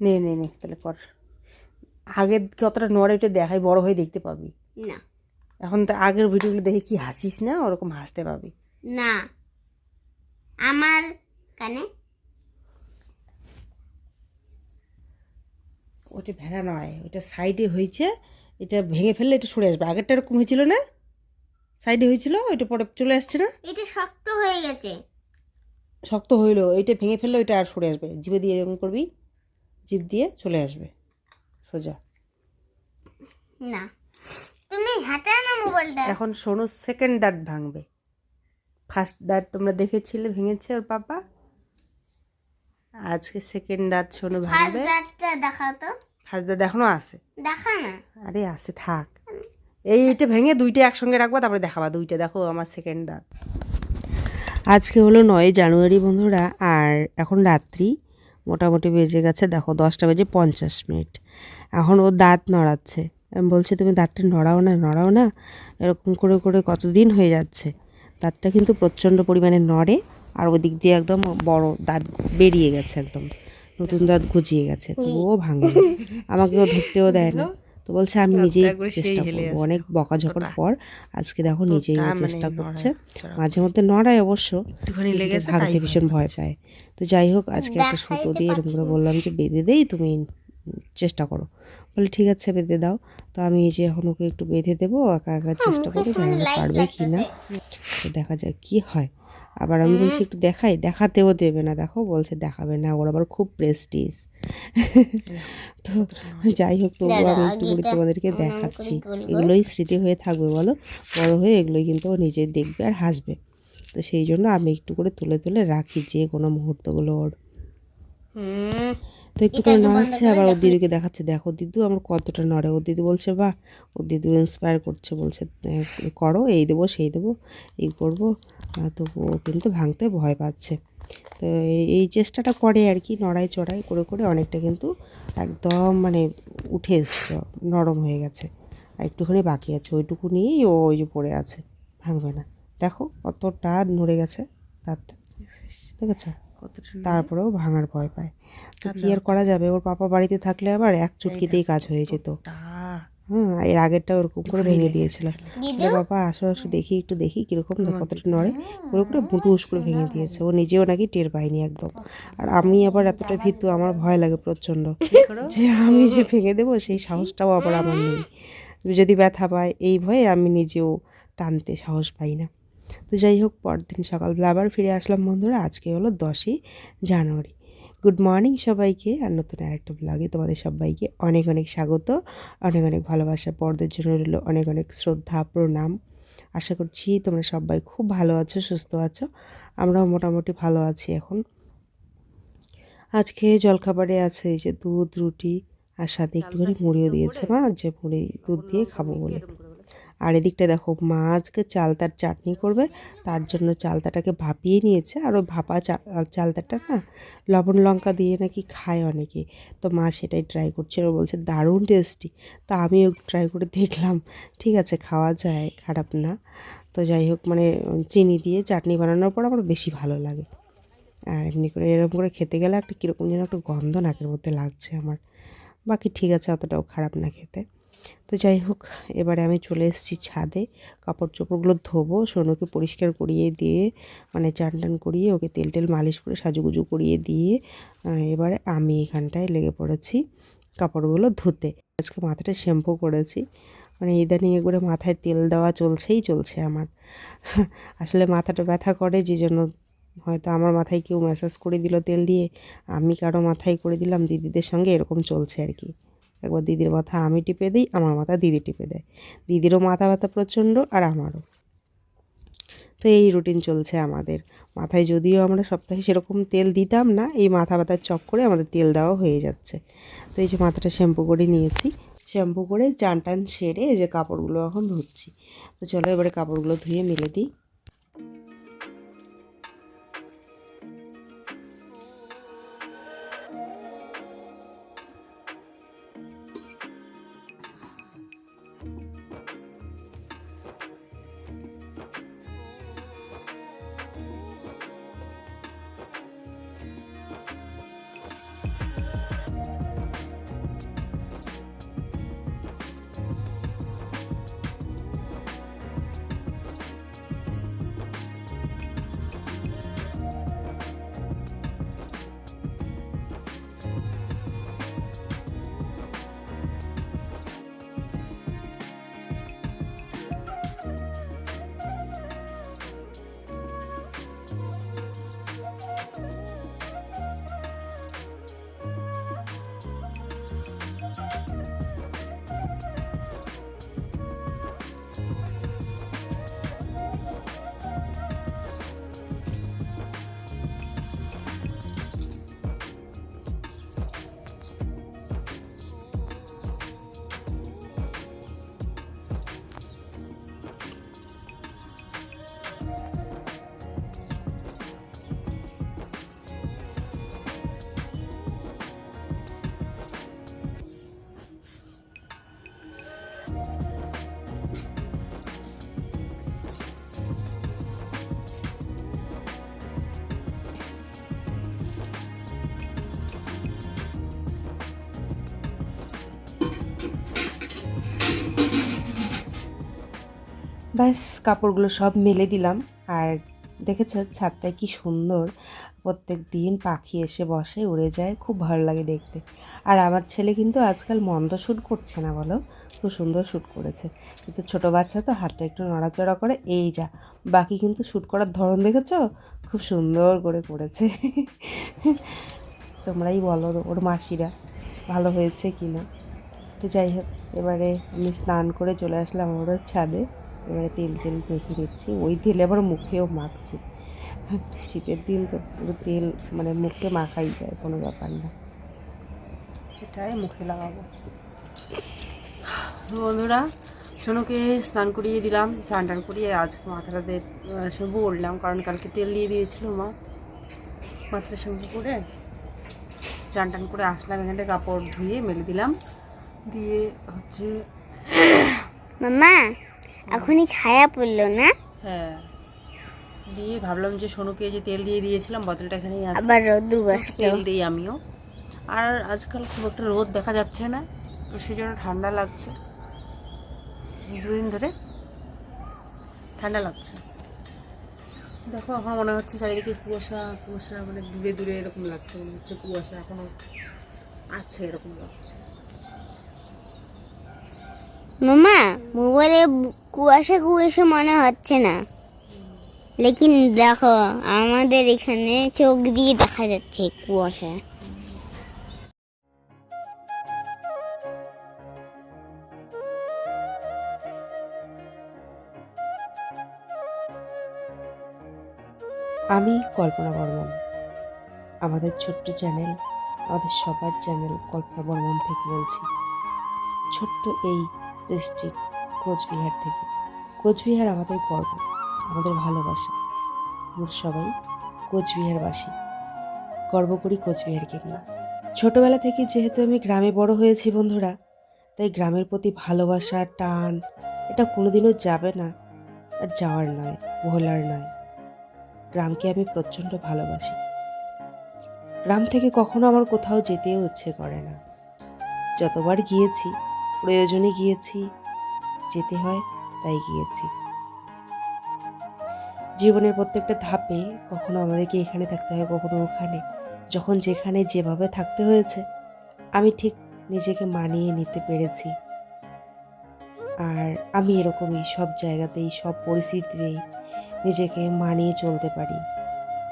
নে নে নে তাহলে কর। আগে কতটা নড়ে ওটা দেখাই বড় হয়ে দেখতে পাবি। না। এখন তো আগের ভিডিওগুলো দেখে কি হাসিস না? ওরকম হাসতে পাবি। না। আমার কানে? ওটা ভেড়া নয় ওটা সাইডে হয়েছে এটা ভেঙে ফেললে এটা সরে আসবে। আগেরটা এরকম হয়েছিল না? সাইডে হয়েছিল ওইটা পরে চলে আসছে না? এটা শক্ত হয়ে গেছে। শক্ত হইল এটা ভেঙে ফেললে ওইটা আর সরে আসবে। জিভে দিয়ে এরকম করবি। জিভ দিয়ে চলে আসবে। সোজা। না। তুমি হাতে না মোবাইলটা? এখন সোনু সেকেন্ড দাঁত ভাঙবে। ফার্স্ট দাঁত তোমরা দেখেছিলে ভেঙেছে ওর পাপা? আজকে সেকেন্ড দাঁত সোনু ফার্স্ট ভাঙবে। দাঁতটা দেখাও তো। ফার্স্ট দাঁত এখনও আছে? দেখা না। আরে আছে থাক। এই এইটা ভেঙে দুইটা একসঙ্গে রাখবা তারপরে দেখাবা। দুইটা দেখো আমার সেকেন্ড দাঁত। আজকে হলো নয় জানুয়ারি বন্ধুরা আর এখন রাত্রি। মোটামুটি বেজে গেছে। দেখো, দশটা বেজে পঞ্চাশ মিনিট। এখন ও দাঁত নড়াচ্ছে। আমি বলছি, তুমি দাঁতটা নড়াও না নড়াও না। এরকম করে করে কতদিন হয়ে যাচ্ছে? দাঁতটা কিন্তু প্রচণ্ড পরিমাণে নড়ে আর ওদিক দিয়ে একদম বড় দাঁত বেরিয়ে গেছে একদম। নতুন দাঁত গুজিয়ে গেছে। তবুও ভাঙে। আমাকেও ধরতেও দেয় না। তো বলছে আমি নিজেই চেষ্টা করব। অনেক বকাঝকার পর আজকে দেখো নিজেই চেষ্টা করছে। মাঝে মধ্যে নড়ায় অবশ্য। লেগেছে ভীষণ ভয় পায়। তো যাই হোক আজকে একটা সুতো দিয়ে এরকম করে বললাম যে বেঁধে দেই তুমি চেষ্টা করো। বলে ঠিক আছে বেঁধে দাও। তো আমি এই যে এখন ওকে একটু বেঁধে দেবো একা একা চেষ্টা করি জানি পারবে কি না তো দেখা যাক কি হয়। আবার আমি বলছি একটু দেখাই দেখাতেও দেবে না দেখো বলছে দেখাবে না ওর আবার খুব প্রেস্টিজ তো যাই হোক তবুও আমি একটু করে তোমাদেরকে দেখাচ্ছি। এগুলোই স্মৃতি হয়ে থাকবে বলো বড় হয়ে এগুলোই কিন্তু ও নিজে দেখবে আর হাসবে। তো সেই জন্য আমি একটু করে তুলে তুলে রাখি যে কোনো মুহূর্তগুলো ওর। হুম। তো একটু করে নড়াচ্ছে আবার ওর দিদিকে দেখাচ্ছে দেখো দিদু আমার কতটা নড়ে। ওর দিদি বলছে বাহ ওর দিদু ইন্সপায়ার করছে। বলছে করো এই দেবো সেই দেবো এই করব। তো ও কিন্তু ভাঙতে ভয় পাচ্ছে। তো এই- এই চেষ্টাটা করে আর কি নড়াই চড়াই করে করে অনেকটা কিন্তু একদম মানে উঠে এসছে নরম হয়ে গেছে। আর একটুখানি বাকি আছে ওইটুকু নিয়েই ও ওই যে পড়ে আছে ভাঙবে না। দেখো কতটা নড়ে গেছে তারটা। দেখেছ? তারপরেও ভাঙার ভয় পায়। তো কি আর করা যাবে? ওর পাপা বাড়িতে থাকলে আবার এক চুটকিতেই কাজ হয়ে যেত। হ্যাঁ এর আগেরটা ওরকম করে ভেঙে দিয়েছিল। বাবা আসো আসো দেখি একটু দেখি কীরকম কতটা নড়ে। করে করে মুটুস করে ভেঙে দিয়েছে। ও নিজেও নাকি টের পায়নি একদম। আর আমি আবার এতটা ভীতু আমার ভয় লাগে প্রচণ্ড। যে আমি যে ভেঙে দেবো সেই সাহসটাও আবার আমার নেই। যদি ব্যথা পায় এই ভয়ে আমি নিজেও টানতে সাহস পাই না। তো যাই হোক পরদিন সকালবেলা আবার ফিরে আসলাম বন্ধুরা। আজকে হলো দশই জানুয়ারি। গুড মর্নিং সবাইকে আর নতুন আরেকটা ব্লগে তোমাদের সবাইকে অনেক অনেক স্বাগত অনেক অনেক ভালোবাসা। পর্দের জন্য রইল অনেক অনেক শ্রদ্ধা প্রণাম। আশা করছি তোমরা সবাই খুব ভালো আছো সুস্থ আছো। আমরাও মোটামুটি ভালো আছি এখন। আজকে জলখাবারে আছে এই যে দুধ রুটি আর সাথে একটুখানি মুড়িও দিয়েছে মা যে মুড়ি দুধ দিয়ে খাব বলে। আর এদিকটা দেখো, মা আজকে চালতার চাটনি করবে, তার জন্য চালতাটাকে ভাপিয়ে নিয়েছে, আর ওই ভাপা চালতাটা না লবণ লঙ্কা দিয়ে নাকি খায় অনেকে। তো মা সেটাই ট্রাই করছে, ও বলছে দারুণ টেস্টি তো আমিও ট্রাই করে দেখলাম, ঠিক আছে, খাওয়া যায়, খারাপ না। তো যাই হোক মানে চিনি দিয়ে চাটনি বানানোর পর আমার বেশি ভালো লাগে। আর এমনি করে এরকম করে খেতে গেলে একটা কীরকম যেন একটা গন্ধ নাকের মধ্যে লাগছে আমার। বাকি ঠিক আছে, অতটাও খারাপ না খেতে। তো যাই হোক, এবারে আমি চলে এসেছি ছাদে। কাপড় চোপড়গুলো ধোবো, সোনুকে পরিষ্কার করিয়ে দিয়ে মানে চান টান করিয়ে ওকে তেল টেল মালিশ করে সাজুগুজু করিয়ে দিয়ে এবারে আমি এখানটায় লেগে পড়েছি কাপড়গুলো ধুতে। আজকে মাথাটা শ্যাম্পু করেছি। মানে ইদানিং একবারে মাথায় তেল দেওয়া চলছেই চলছে আমার। আসলে মাথাটা ব্যথা করে যে জন্য হয়তো আমার মাথায় কেউ ম্যাসাজ করে দিল তেল দিয়ে, আমি কারও মাথায় করে দিলাম, দিদিদের সঙ্গে এরকম চলছে আর কি। একবার দিদির মাথা আমি টিপে দিই, আমার মাথা দিদি টিপে দেয়। দিদিরও মাথা ব্যথা প্রচণ্ড আর আমারও। তো এই রুটিন চলছে আমাদের। মাথায় যদিও আমরা সপ্তাহে সেরকম তেল দিতাম না, এই মাথা ব্যথার চক করে আমাদের তেল দেওয়া হয়ে যাচ্ছে। তো এই যে মাথাটা শ্যাম্পু করে নিয়েছি। শ্যাম্পু করে চান টান সেরে এই যে কাপড়গুলো এখন ধুচ্ছি। তো চলো এবারে কাপড়গুলো ধুয়ে মেলে দিই। ব্যাস, কাপড়গুলো সব মেলে দিলাম। আর দেখেছ ছাদটায় কি সুন্দর? প্রত্যেক দিন পাখি এসে বসে, উড়ে যায়, খুব ভালো লাগে দেখতে। আর আমার ছেলে কিন্তু আজকাল মন্দ শ্যুট করছে না বলো, খুব সুন্দর শ্যুট করেছে। কিন্তু ছোটো বাচ্চা তো হাতটা একটু নড়াচড়া করে, এই যা। বাকি কিন্তু শ্যুট করার ধরন দেখেছ? খুব সুন্দর করে করেছে। তোমরাই বলো ওর মাসিরা, ভালো হয়েছে কি না তো যাই হোক, এবারে আমি স্নান করে চলে আসলাম ওর ছাদে। এবারে তেল তেল মেখে দিচ্ছি ওই তেল আবার মুখেও মাখছি। শীতের দিন তো পুরো তেল মানে মুখে মাখাই যায় কোনো ব্যাপার না। সেটাই মুখে লাগাবো। বন্ধুরা সোনুকে স্নান করিয়ে দিলাম স্নান টান করিয়ে আজকে মাথাটাতে শ্যাম্পু করলাম কারণ কালকে তেল দিয়ে দিয়েছিল মা। মাথাটা শ্যাম্পু করে চান টান করে আসলাম এখানে কাপড় ধুয়ে মেলে দিলাম। দিয়ে হচ্ছে মামা এখনই ছায়া পড়ল না? হ্যাঁ। দিয়ে ভাবলাম যে সোনুকে যে তেল দিয়ে দিয়েছিলাম বোতলটা এখানেই আছে। আবার রোদ্রু তেল দিই আমিও। আর আজকাল খুব একটা রোদ দেখা যাচ্ছে না তো সেই জন্য ঠান্ডা লাগছে। দুদিন ধরে ঠান্ডা লাগছে। দেখো এখন মনে হচ্ছে চারিদিকে কুয়াশা কুয়াশা মানে দূরে দূরে এরকম লাগছে মনে হচ্ছে কুয়াশা এখনও আছে এরকম লাগছে। মামা মোবাইলে কুয়াশা কুয়াশা মনে হচ্ছে না। লেকিন দেখো, আমাদের এখানে চোখ দিয়ে দেখা যাচ্ছে কুয়াশা। আমি কল্পনা বর্মন। আমাদের ছোট্ট চ্যানেল, আমাদের সবার চ্যানেল কল্পনা বর্মন থেকে বলছি। ছোট্ট এই ডিস্ট্রিক্ট কোচবিহার থেকে। কোচবিহার আমাদের গর্ব, আমাদের ভালোবাসা। আমরা সবাই কোচবিহারবাসী। গর্ব করি কোচবিহারকে নিয়ে। ছোটবেলা থেকে যেহেতু আমি গ্রামে বড় হয়েছি বন্ধুরা, তাই গ্রামের প্রতি ভালোবাসা, টান, এটা কোনোদিনও যাবে না আর যাওয়ার নয় ভোলার নয়। গ্রামকে আমি প্রচণ্ড ভালোবাসি। গ্রাম থেকে কখনো আমার কোথাও যেতেও ইচ্ছে করে না। যতবার গিয়েছি, প্রয়োজনে গিয়েছি যেতে হয়, তাই গিয়েছি। জীবনের প্রত্যেকটা ধাপে কখনো আমাদেরকে এখানে থাকতে হয়, কখনো ওখানে। যখন যেখানে যেভাবে থাকতে হয়েছে, আমি ঠিক নিজেকে মানিয়ে নিতে পেরেছি। আর আমি এরকমই সব জায়গাতেই, সব পরিস্থিতিতেই নিজেকে মানিয়ে চলতে পারি।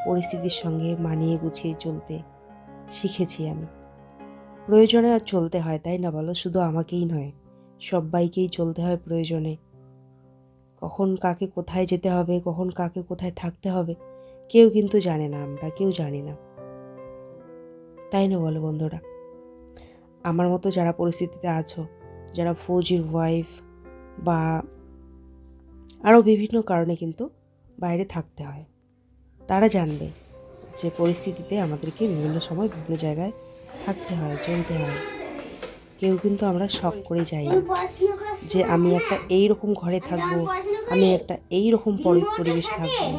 পরিস্থিতির সঙ্গে মানিয়ে গুছিয়ে চলতে শিখেছি আমি। প্রয়োজনে আর চলতে হয়, তাই না বলো? শুধু আমাকেই নয়। সবাইকেই চলতে হয় প্রয়োজনে। কখন কাকে কোথায় যেতে হবে, কখন কাকে কোথায় থাকতে হবে, কেউ কিন্তু জানে না আমরা, কেউ জানি না। তাই না বলো বন্ধুরা? আমার মতো যারা পরিস্থিতিতে আছো, যারা ফৌজির ওয়াইফ বা আরও বিভিন্ন কারণে কিন্তু বাইরে থাকতে হয়, তারা জানবে যে পরিস্থিতিতে আমাদেরকে বিভিন্ন সময় বিভিন্ন জায়গায় থাকতে হয়, চলতে হয়। কেউ কিন্তু আমরা শখ করে যাই না। যে আমি একটা এই রকম ঘরে থাকব, আমি একটা এই রকম পরি- পরিবেশ থাকব।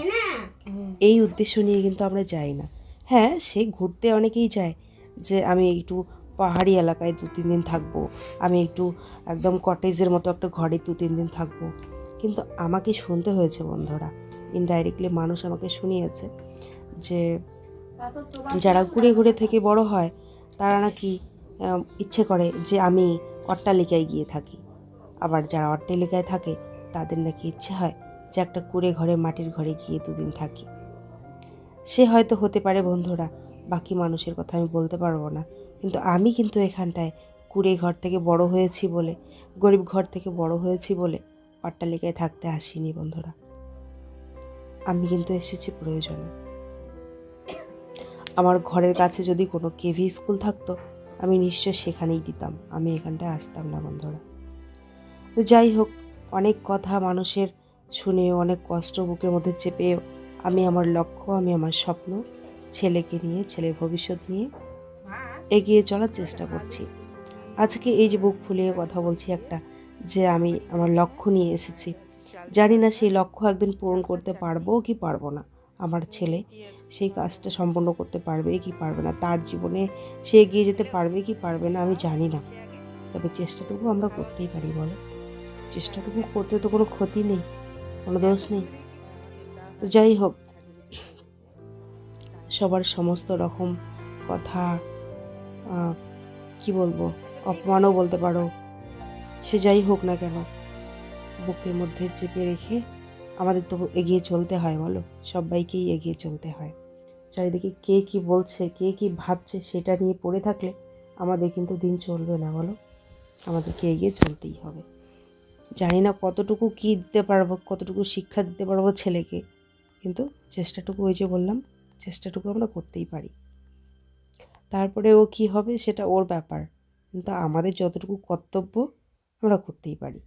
এই উদ্দেশ্য নিয়ে কিন্তু আমরা যাই না। হ্যাঁ সে ঘুরতে অনেকেই যায় যে আমি একটু পাহাড়ি এলাকায় দু, তিন দিন থাকব, আমি একটু একদম কটেজের মতো একটা ঘরে দু, তিন দিন থাকব। কিন্তু আমাকে শুনতে হয়েছে বন্ধুরা ইনডাইরেক্টলি মানুষ আমাকে শুনিয়েছে যে যারা ঘুরে ঘুরে থেকে বড় হয়, তারা নাকি ইচ্ছে করে যে আমি অট্টালিকায় গিয়ে থাকি। আবার যারা অট্টালিকায় থাকে, তাদের নাকি ইচ্ছে হয় যে একটা কুড়ে ঘরে, মাটির ঘরে গিয়ে দুদিন থাকি। সে হয়তো হতে পারে বন্ধুরা, বাকি মানুষের কথা আমি বলতে পারব না, কিন্তু আমি কিন্তু এখানটায় কুড়ে ঘর থেকে বড় হয়েছি বলে, গরিব ঘর থেকে বড় হয়েছি বলে অট্টালিকায় থাকতে আসিনি বন্ধুরা। আমি কিন্তু এসেছি প্রয়োজনে। আমার ঘরের কাছে যদি কোনো কেভি স্কুল থাকতো আমি নিশ্চয় সেখানেই দিতাম। আমি এখানটায় আসতাম না বন্ধুরা। তো যাই হোক, অনেক কথা মানুষের শুনে, অনেক কষ্ট বুকের মধ্যে চেপেও আমি আমার লক্ষ্য, আমি আমার স্বপ্ন, ছেলেকে নিয়ে, ছেলের ভবিষ্যৎ নিয়ে এগিয়ে চলার চেষ্টা করছি। আজকে এই যে বুক ফুলিয়ে কথা বলছি একটা, যে আমি আমার লক্ষ্য নিয়ে এসেছি। জানি না সেই লক্ষ্য একদিন পূরণ করতে পারব কি পারব না। আমার ছেলে সেই কাজটা সম্পন্ন করতে পারবে কি পারবে না, তার জীবনে সে এগিয়ে যেতে পারবে কি পারবে না আমি জানি না। তবে চেষ্টাটুকু আমরা করতেই পারি, বলো। চেষ্টাটুকু করতে তো কোনো ক্ষতি নেই, কোনো দোষ নেই। তো যাই হোক, সবার সমস্ত রকম কথা কি বলব, অপমানও বলতে পারো, সে যাই হোক না কেন, বুকের মধ্যে চেপে রেখে আমাদের তো এগিয়ে চলতে হয়, বলো? সবাইকেই এগিয়ে চলতে হয়। চারিদিকে কে কি বলছে, কে কি ভাবছে সেটা নিয়ে পড়ে থাকলে আমাদের কিন্তু দিন চলবে না, বলো? আমাদেরকে এগিয়ে চলতেই হবে। জানি না কতটুকু কী দিতে পারব, কতটুকু শিক্ষা দিতে পারব ছেলেকে, কিন্তু চেষ্টাটুকু ওই যে বললাম, চেষ্টাটুকু আমরা করতেই পারি। তারপরে ও কী হবে সেটা ওর ব্যাপার, কিন্তু আমাদের যতটুকু কর্তব্য আমরা করতেই পারি।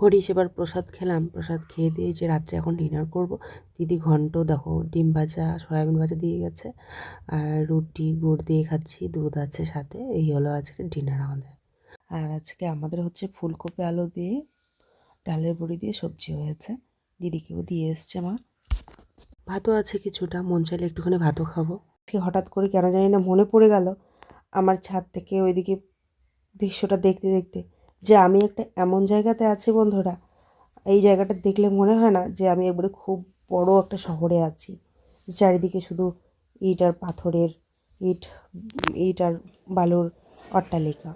হরিশ এবার প্রসাদ খেলাম, প্রসাদ খেয়ে দিয়ে যে রাত্রে এখন ডিনার করব, দিদি ঘন্ট, দেখো ডিম ভাজা, সয়াবিন ভাজা দিয়ে গেছে, আর রুটি, গুড় দিয়ে খাচ্ছি, দুধ আছে সাথে, এই হলো আজকে ডিনার আমাদের। আর আজকে আমাদের হচ্ছে ফুলকপি আলু দিয়ে, ডালের বড়ি দিয়ে সবজি হয়েছে, দিদিকেও দিয়ে এসছে মা। ভাতও আছে কিছুটা, মন চাইলে একটুখানি ভাতও খাব। আজকে হঠাৎ করে কেন জানি না মনে পড়ে গেল, আমার ছাদ থেকে ওইদিকে দৃশ্যটা দেখতে দেখতে যে আমি একটা এমন জায়গাতে আছি বন্ধুরা, এই জায়গাটা দেখলে মনে হয় না যে আমি একবারে খুব বড় একটা শহরে আছি। চারিদিকে শুধু ইট আর পাথরের ইট ইট আর বালুর অট্টালিকা।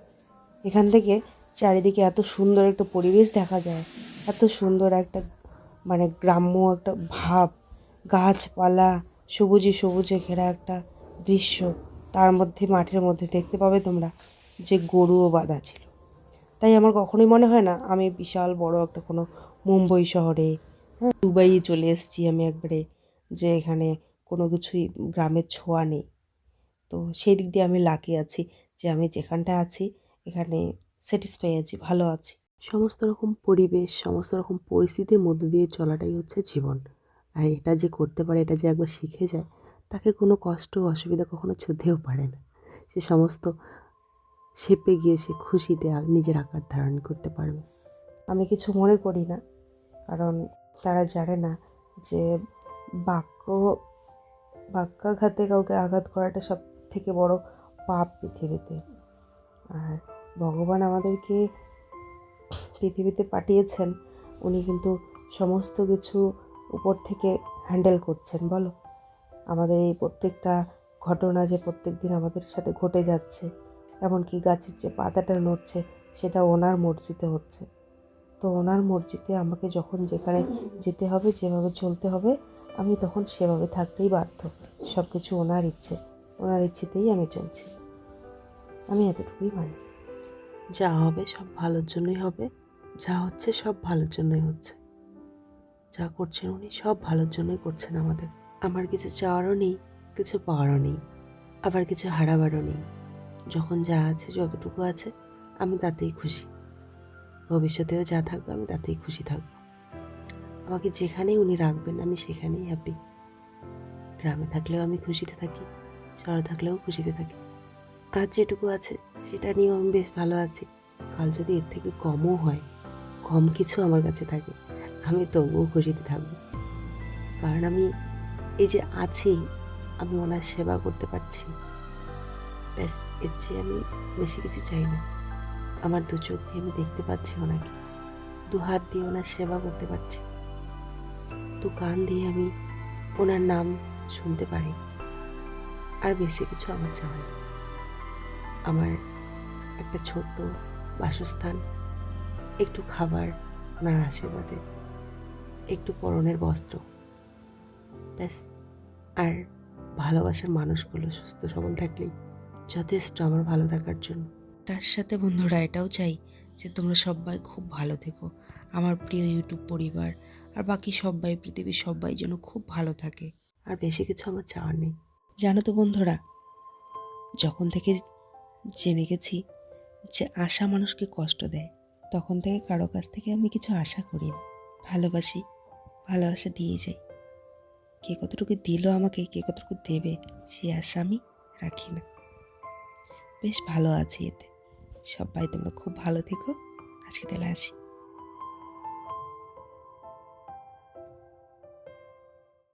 এখান থেকে চারিদিকে এত সুন্দর একটা পরিবেশ দেখা যায়, এত সুন্দর একটা মানে গ্রাম্য একটা ভাব, গাছপালা, সবুজে সবুজে ঘেরা একটা দৃশ্য। তার মধ্যে, মাঠের মধ্যে দেখতে পাবে তোমরা যে গরুও বাঁধা ছিল। তাই আমার কখনোই মনে হয় না আমি বিশাল বড় একটা কোনো মুম্বই শহরে হ্যাঁ দুবাইয়ে চলে এসেছি আমি একবারে, যে এখানে কোনো কিছুই গ্রামের ছোঁয়া নেই। তো সেই দিক দিয়ে আমি লাকি আছি যে আমি যেখানটা আছি, এখানে স্যাটিসফাই আছি, ভালো আছি। সমস্ত রকম পরিবেশ, সমস্ত রকম পরিস্থিতির মধ্য দিয়ে চলাটাই হচ্ছে জীবন। আর এটা যে করতে পারে, এটা যে একবার শিখে যায়, তাকে কোনো কষ্ট, অসুবিধা কখনো ছুঁতেও পারে না। সে সমস্ত শেপে গিয়ে সে খুশিতে নিজের আকার ধারণ করতে পারবে। আমি কিছু মনে করি না, কারণ তারা জানে না যে বাক্য, বাক্যাঘাতে কাউকে আঘাত করাটা সব থেকে বড় পাপ পৃথিবীতে। আর ভগবান আমাদেরকে পৃথিবীতে পাঠিয়েছেন, উনি কিন্তু সমস্ত কিছু উপর থেকে হ্যান্ডেল করছেন, বলো। আমাদের এই প্রত্যেকটা ঘটনা যে প্রত্যেক দিন আমাদের সাথে ঘটে যাচ্ছে এমনকি গাছের যে পাতাটা নড়ছে, সেটা ওনার মর্জিতে হচ্ছে। তো ওনার মর্জিতে আমাকে যখন যেখানে যেতে হবে, যেভাবে চলতে হবে, আমি তখন সেভাবে থাকতেই বাধ্য। সব কিছু ওনার ইচ্ছে। ওনার ইচ্ছেতেই আমি চলছি। আমি এতটুকুই মানি। যা হবে সব ভালোর জন্যই হবে। যা হচ্ছে সব ভালোর জন্যই হচ্ছে। যা করছেন উনি সব ভালোর জন্যই করছেন আমাদের। আমার কিছু চাওয়ারও নেই, কিছু পাওয়ারও নেই। আবার কিছু হারাবারও নেই। যখন যা আছে, যতটুকু আছে, আমি তাতেই খুশি। ভবিষ্যতেও যা থাকবে, আমি তাতেই খুশি থাকব। আমাকে যেখানেই উনি রাখবেন, আমি সেখানেই হ্যাপি গ্রামে থাকলেও আমি খুশিতে থাকি, শহরে থাকলেও খুশিতে থাকি। আর যেটুকু আছে, সেটা নিয়েও আমি বেশ ভালো আছি। কাল যদি এর থেকে কমও হয়, কম কিছু আমার কাছে থাকে, আমি তবুও খুশিতে থাকব। কারণ আমি এই যে আছি, আমি ওনার সেবা করতে পারছি ব্যাস, এর চেয়ে আমি বেশি কিছু চাই না। আমার দু চোখ দিয়ে আমি দেখতে পাচ্ছি ওনাকে। দু হাত দিয়ে ওনার সেবা করতে পারছি। দু কান দিয়ে আমি ওনার নাম শুনতে পারি। আর বেশি কিছু আমার চাই না আমার একটা ছোট্ট বাসস্থান, একটু খাবার, ওনার আশীর্বাদে, একটু পরনের বস্ত্র। ব্যাস, আর ভালোবাসার মানুষগুলো সুস্থ সবল থাকলেই যথেষ্ট আমার ভালো থাকার জন্য। তার সাথে বন্ধুরা এটাও চাই যে তোমরা সবাই খুব ভালো থেকো। আমার প্রিয় ইউটিউব পরিবার আর বাকি সবাই পৃথিবীর সবাই যেন খুব ভালো থাকে। আর বেশি কিছু আমার চাওয়ার নেই। জানো তো বন্ধুরা যখন থেকে জেনে গেছি যে আশা মানুষকে কষ্ট দেয় তখন থেকে কারও কাছ থেকে আমি কিছু আশা করি না। ভালোবাসি ভালোবাসা দিয়ে যাই। কে কতটুকু দিল আমাকে কে কতটুকু দেবে সেই আশা আমি রাখি না। বেশ ভালো আছি এতে। সবাই তোমরা খুব ভালো থেকো। আজকে তাহলে আসি।